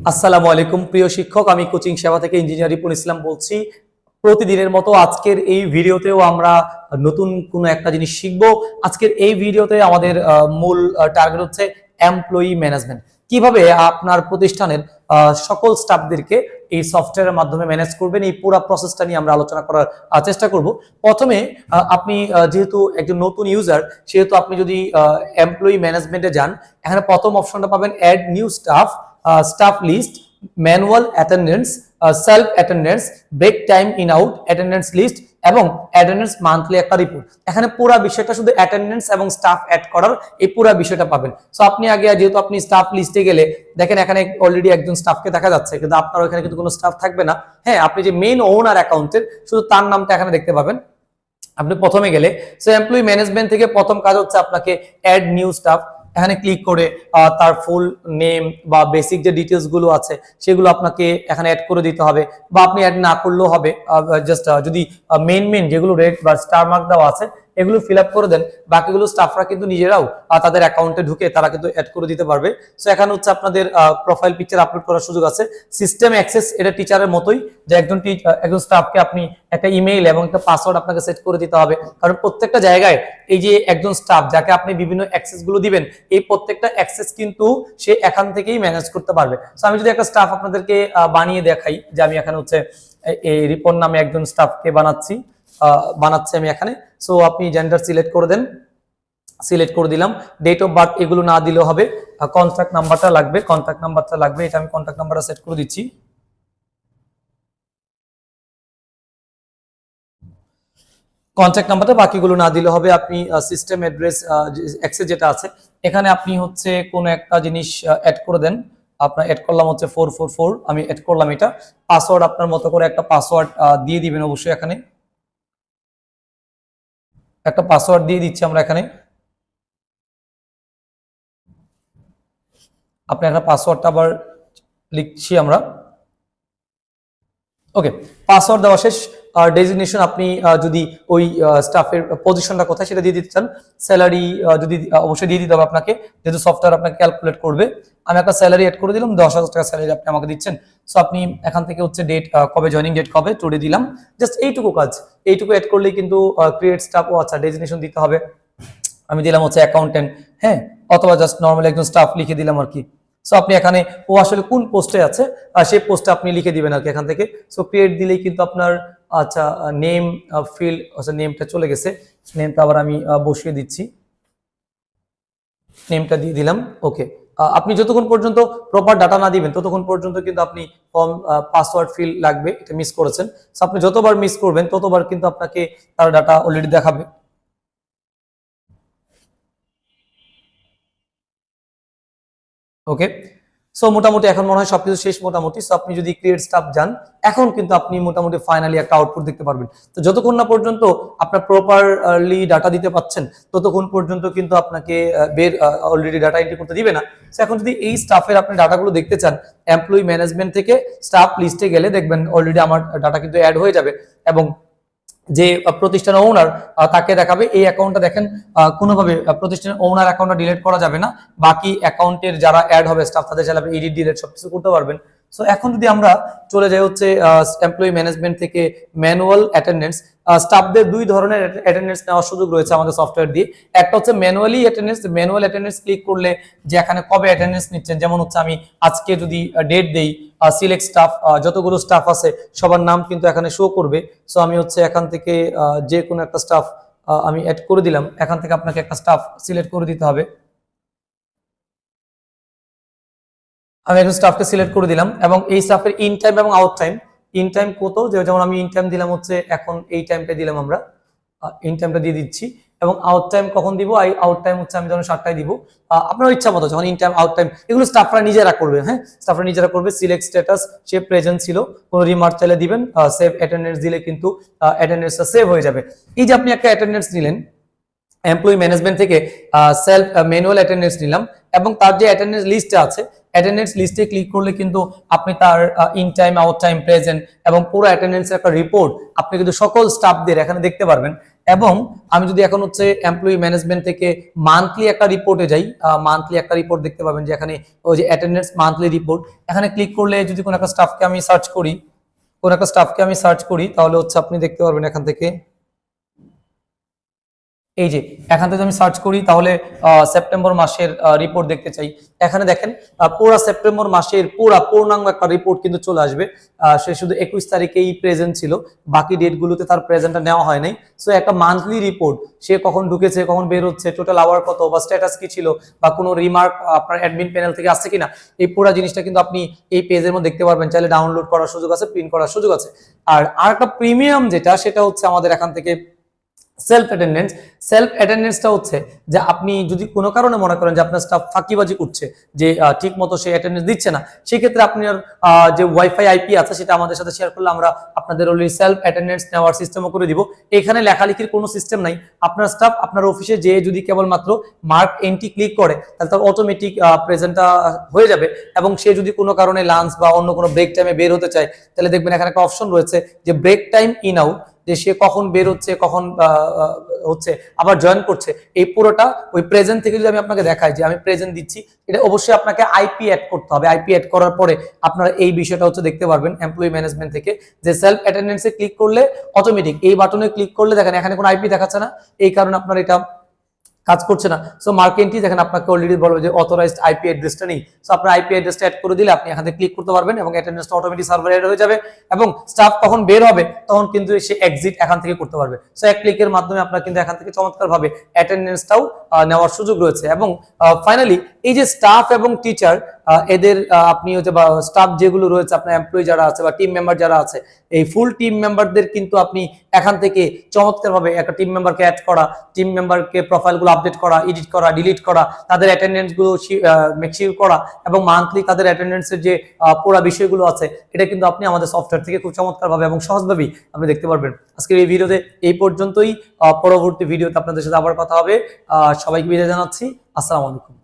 আসসালামু আলাইকুম, প্রিয় শিক্ষক। আমি কোচিং সেবা থেকে ইঞ্জিনিয়ার রিপুন ইসলাম বলছি। প্রতিদিনের মতো আজকের এই ভিডিওতেও আমরা নতুন কোনো একটা জিনিস শিখব। আজকের এই ভিডিওতে আমাদের মূল টার্গেট হচ্ছে এমপ্লয়ি ম্যানেজমেন্ট কীভাবে আপনার প্রতিষ্ঠানের সকল স্টাফদেরকে এই সফটওয়্যারের মাধ্যমে ম্যানেজ করবেন, এই পুরো প্রসেসটা নিয়ে আমরা আলোচনা করার চেষ্টা করব। প্রথমে আপনি যেহেতু একজন নতুন ইউজার সেহেতু আপনি যদি এমপ্লয়ি ম্যানেজমেন্টে যান, এখানে প্রথম অপশনটা পাবেন add new staff staff list manual attendance self attendance break time in out attendance list এবং অ্যাটেন্ডেন্স মান্থলি একটা রিপোর্ট এখানে পুরো বিষয়টা শুধু অ্যাটেন্ডেন্স এবং স্টাফ অ্যাড করার এই পুরো বিষয়টা পাবেন। সো আপনি আগে যেহেতু আপনি স্টাফ লিস্টে গেলে, দেখেন এখানে অলরেডি একজন স্টাফকে দেখা যাচ্ছে, কিন্তু আপনার ওখানে কিন্তু কোনো স্টাফ থাকবে না। হ্যাঁ আপনি যে মেইন ওনার অ্যাকাউন্টের শুধু তার নামটা এখানে দেখতে পাবেন। আপনি প্রথমে গেলে সো এমপ্লয়ি ম্যানেজমেন্ট থেকে প্রথম কাজ হচ্ছে আপনাকে অ্যাড নিউ স্টাফ এখানে ক্লিক করে তার ফুল নেম বা বেসিক যে ডিটেলসগুলো আছে, সেগুলো আপনাকে এখানে অ্যাড করে দিতে হবে বা আপনি অ্যাড না করলেও হবে। জাস্ট যদি মেন মেন যেগুলো রেড বা স্টার মার্ক দেওয়া আছে এগুলো ফিল করে দেন। বাকিগুলো স্টাফরা কিন্তু নিজেরাও তাদের অ্যাকাউন্টে ঢুকে তারা কিন্তু অ্যাড করে দিতে পারবে। সো এখানে হচ্ছে আপনাদের প্রোফাইল পিকচার আপলোড করার সুযোগ আছে। সিস্টেম অ্যাক্সেস এটা টিচারের মতোই যে একজন একজন স্টাফকে আপনি একটা ইমেইল এবং একটা পাসওয়ার্ড আপনাকে সেট করে দিতে হবে। কারণ প্রত্যেকটা জায়গায় এই যে একজন স্টাফ যাকে আপনি বিভিন্ন অ্যাক্সেসগুলো দিবেন, এই প্রত্যেকটা অ্যাক্সেস কিন্তু সে এখান থেকেই ম্যানেজ করতে পারবে। সো আমি যদি একটা স্টাফ আপনাদেরকে বানিয়ে দেখাই যে আমি এখানে হচ্ছে এই রিপন নামে একজন স্টাফকে বানাচ্ছি। বানাচ্ছি আমি এখানে। সো আপনি জেন্ডার সিলেক্ট করে দেন সিলেক্ট করে দিলাম। ডেট অফ বার্থ এগুলো না দিলেও হবে। কন্ট্যাক্ট নাম্বারটা লাগবে কন্ট্যাক্ট নাম্বারটা লাগবে, এটা আমি কন্ট্যাক্ট নাম্বারটা সেট করে দিচ্ছি। কন্ট্যাক্ট নাম্বারটা বাকিগুলো না দিলে হবে। আপনি সিস্টেম অ্যাড্রেস অ্যাক্সেস যেটা আছে, এখানে আপনি হচ্ছে কোনো একটা জিনিস অ্যাড করে দেন। আপনার অ্যাড করলাম হচ্ছে ফোর ফোর ফোর আমি অ্যাড করলাম এটা। পাসওয়ার্ড আপনার মতো করে একটা পাসওয়ার্ড দিয়ে দিবেন অবশ্যই এখানে। একটা পাসওয়ার্ড দিয়ে দিচ্ছি আমরা এখানে। আপনি একটা পাসওয়ার্ডটা আবার লিখছি আমরা। ওকে পাসওয়ার্ড দেওয়া শেষ। ডেজিগনেশন আপনি যদি ওই স্টাফের পজিশনটা কোথায় সেটা দিয়ে দিতে চান স্যালারি যদি অবশ্যই দিয়ে দিতে হবে আপনাকে, যেহেতু সফটওয়্যার আপনাকে ক্যালকুলেট করবে। আমি একটা স্যালারি অ্যাড করে দিলাম, দশ হাজার টাকা স্যালারি আপনি আমাকে দিচ্ছেন। সো আপনি এখান থেকে হচ্ছে ডেট কবে জয়নিং ডেট কবে টুডে দিলাম। জাস্ট এইটুকু কাজ। এইটুকু অ্যাড করলেই কিন্তু ক্রিয়েট স্টাফ ও আচ্ছা ডেজিগনেশন দিতে হবে। আমি দিলাম হচ্ছে অ্যাকাউন্টেন্ট হ্যাঁ? অথবা জাস্ট নর্মাল একজন স্টাফ লিখে দিলাম আর কি। সো আপনি এখানে, ও আসলে কোন পোস্টে আছে? আর সেই পোস্টে আপনি লিখে দিবেন আর কি এখান থেকে। সো ক্রিয়েট দিলেই কিন্তু আপনার আচ্ছা নেম ফিল্ড আচ্ছা নেমটা চলে গেছে। নেমটা আবার আমি বসিয়ে দিচ্ছি। নেমটা দিয়ে দিলাম ওকে আপনি যতক্ষণ পর্যন্ত প্রপার ডাটা না দিবেন, ততক্ষণ পর্যন্ত কিন্তু আপনি ফর্ম পাসওয়ার্ড ফিল লাগবে, এটা মিস করেছেন। আপনি যতবার মিস করবেন, ততবার কিন্তু আপনাকে তার ডাটা অলরেডি দেখাবে। ওকে সো মোটামুটি এখন মনে হয় সবকিছু শেষ মোটামুটি। সো আপনি যদি ক্রিয়েট স্টাফ যান, এখন কিন্তু আপনি মোটামুটি ফাইনালি একটা আউটপুট দেখতে পারবেন। তো যতক্ষণ না পর্যন্ত আপনার প্রপারলি ডাটা দিতে পাচ্ছেন, ততক্ষণ পর্যন্ত কিন্তু আপনাকে বের অলরেডি ডাটা এন্ট্রি করতে দিবে না। So, এখন যদি এই স্টাফের আপনি ডাটাগুলো দেখতে চান এমপ্লয়ি ম্যানেজমেন্ট থেকে স্টাফ লিস্টে গেলে দেখবেন অলরেডি আমার ডাটা কিন্তু অ্যাড হয়ে যাবে। এবং যে প্রতিষ্ঠানের ওনার তাকে দেখাবে। এই অ্যাকাউন্টটা দেখেন কোনোভাবে প্রতিষ্ঠানের ওনার অ্যাকাউন্টটা ডিলিট করা যাবে না। বাকি অ্যাকাউন্টের যারা অ্যাড হবে স্টাফ তাদের চালাবে এডিট ডিলিট সবকিছু করতে পারবেন। সো এখন যদি আমরা চলে যাই হচ্ছে এমপ্লয়ি ম্যানেজমেন্ট থেকে ম্যানুয়াল অ্যাটেন্ডেন্স স্টাফদের দুই ধরনের অ্যাটেন্ডেন্স নেওয়ার সুযোগ রয়েছে আমাদের সফটওয়্যার দিয়ে। একটা হচ্ছে manually attendance manual attendance click করলে যে এখানে কবে অ্যাটেন্ডেন্স নিচ্ছেন, যেমন হচ্ছে আমি আজকে যদি ডেট দেই সিলেক্ট স্টাফ যতগুলো স্টাফ আছে, সবার নাম কিন্তু এখানে শো করবে। সো আমি হচ্ছে এখান থেকে যে কোনো একটা স্টাফ আমি অ্যাড করে দিলাম, এখান থেকে আপনাকে একটা স্টাফ সিলেক্ট করে দিতে হবে। আমি একজন স্টাফকে সিলেক্ট করে দিলাম এবং এই স্টাফের ইন টাইম এবং আউট টাইম ইন টাইম কত? যেমন আমি ইন টাইম দিলাম হচ্ছে এখন এই টাইমটা দিলাম আমরা ইন টাইমটা দিয়ে দিচ্ছি এবং আউট টাইম কখন দিব? আই আউট টাইম হচ্ছে আমি যখন সাতটায় দিব আপনার ইচ্ছা মতো যখন ইন টাইম আউট টাইম এগুলো স্টাফরা নিজেরা করবে হ্যাঁ? স্টাফরা নিজেরা করবে সিলেক্ট স্ট্যাটাস সে প্রেজেন্ট ছিল, কোনো রিমার্ক চাইলে দিবেন সেভ অ্যাটেন্ডেন্স দিলে কিন্তু অ্যাটেন্ডেন্সটা সেভ হয়ে যাবে। এই যে আপনি একটা অ্যাটেন্ডেন্স নিলেন এমপ্লয়ি ম্যানেজমেন্ট থেকে সেলফ ম্যানুয়াল অ্যাটেন্ডেন্স নিলাম এবং তার যে অ্যাটেন্ডেন্স লিস্টে আছে অ্যাটেন্ডেন্স লিস্টে ক্লিক করলে কিন্তু আপনি তার in time out time present এবং পুরো অ্যাটেন্ডেন্সের একটা রিপোর্ট আপনি কিন্তু সকল স্টাফদের এখানে দেখতে পারবেন এবং আমি যদি এখন হচ্ছে এমপ্লয়ি ম্যানেজমেন্ট থেকে মান্থলি একটা রিপোর্টে যাই মান্থলি একটা রিপোর্ট দেখতে পাবেন যে এখানে ওই যে অ্যাটেন্ডেন্স মান্থলি রিপোর্ট এখানে ক্লিক করলে যদি কোনো একটা স্টাফকে আমি সার্চ করি, কোনো একটা স্টাফকে আমি সার্চ করি, তাহলে হচ্ছে আপনি দেখতে পারবেন এখান থেকে এই যে, এখান থেকে আমি সার্চ করি, তাহলে সেপ্টেম্বর মাসের রিপোর্ট দেখতে চাই। এখানে দেখেন পুরা সেপ্টেম্বর মাসের পুরা পূর্ণাঙ্গ একটা রিপোর্ট কিন্তু চলে আসবে। সে শুধু একুশ তারিখেই প্রেজেন্ট ছিল, বাকি ডেটগুলোতে তার প্রেজেন্টটা নেওয়া হয় নাই। সো একটা মান্থলি রিপোর্ট সে কখন ঢুকেছে, কখন বের হচ্ছে টোটাল আওয়ার কত, বা স্ট্যাটাস কি ছিল, বা কোনো রিমার্ক আপনার অ্যাডমিন প্যানেল থেকে আসছে কিনা, এই পুরো জিনিসটা কিন্তু আপনি এই পেজের মধ্যে দেখতে পারবেন। চাইলে ডাউনলোড করার সুযোগ আছে প্রিন্ট করার সুযোগ আছে। আর আরেকটা প্রিমিয়াম যেটা, সেটা হচ্ছে আমাদের এখান থেকে সেলফ অ্যাটেন্ডেন্স সেলফ অ্যাটেন্ডেন্সটা হচ্ছে যে আপনি যদি কোনো কারণে মনে করেন যে আপনার স্টাফ ফাঁকিবাজি করছে, যে ঠিক মতো সে অ্যাটেন্ডেন্স দিচ্ছে না, সেক্ষেত্রে আপনার যে ওয়াইফাই আইপি আছে সেটা আমাদের সাথে শেয়ার করলে আমরা আপনাদের অলরেডি সেলফ অ্যাটেন্ডেন্স নেওয়ার সিস্টেমও করে দিব। এখানে লেখালেখির কোনো সিস্টেম নাই। আপনার স্টাফ আপনার অফিসে যেয়ে যদি কেবলমাত্র মার্ক এন্টি ক্লিক করে, তাহলে তার অটোমেটিক প্রেজেন্টটা হয়ে যাবে এবং সে যদি কোনো কারণে লাঞ্চ বা অন্য কোনো ব্রেক টাইমে বের হতে চায়, তাহলে দেখবেন এখানে একটা অপশন রয়েছে যে ব্রেক টাইম ইন আউট যে সে কখন বের হচ্ছে কখন হচ্ছে, আবার জয়েন করছে, এই পুরোটা ওই প্রেজেন্ট থেকে যদি আমি আপনাকে দেখাই যে আমি প্রেজেন্ট দিচ্ছি, এটা অবশ্যই আপনাকে আইপি অ্যাড করতে হবে। আইপি অ্যাড করার পরে আপনারা এই বিষয়টা হচ্ছে দেখতে পারবেন এমপ্লয়ি ম্যানেজমেন্ট থেকে, যে সেলফ অ্যাটেন্ডেন্সে ক্লিক করলে অটোমেটিক এই বাটনে ক্লিক করলে দেখেন এখানে কোনো আইপি দেখাচ্ছে না। এই কারণে আপনার এটা কাজ করছে না। সো মার্কেন্টি দেখেন আপনাকে অলরেডি বলবে যে অথরাইজড আইপি অ্যাড্রেসটা নেই। সো আপনার আইপি অ্যাড্রেসটা অ্যাড করে দিলে আপনি এখানে ক্লিক করতে পারবেন এবং অ্যাটেন্ডেন্সটা অটোমেটিক সার্ভার অ্যাড হয়ে যাবে এবং স্টাফ তখন বের হবে, তখন কিন্তু সে এক্সিট এখান থেকে করতে পারবে। সো এক ক্লিকের মাধ্যমে আপনার কিন্তু এখান থেকে চমৎকারভাবে অ্যাটেন্ডেন্সটাও নেওয়ার সুযোগ রয়েছে এবং ফাইনালি এই যে স্টাফ এবং টিচার এদের আপনি হচ্ছে বা স্টাফ যেগুলো রয়েছে, আপনার এমপ্লয়ি যারা আছে বা টিম মেম্বার যারা আছে, এই ফুল টিম মেম্বারদের কিন্তু আপনি এখান থেকে চমৎকারভাবে একটা টিম মেম্বারকে অ্যাড করা টিম মেম্বারকে প্রোফাইলগুলো আপডেট করা এডিট করা ডিলিট করা, তাদের অ্যাটেন্ডেন্সগুলো মেকশিওর করা এবং মান্থলি তাদের অ্যাটেন্ডেন্সের যে পুরো বিষয়গুলো আছে, এটা কিন্তু আপনি আমাদের সফটওয়্যার থেকে খুব চমৎকারভাবে এবং সহজভাবেই আপনি দেখতে পারবেন। আজকের এই ভিডিওতে এই পর্যন্তই। পরবর্তী ভিডিওতে আপনাদের সাথে আবার কথা হবে। সবাইকে বিদায় জানাচ্ছি। আসসালামু আলাইকুম।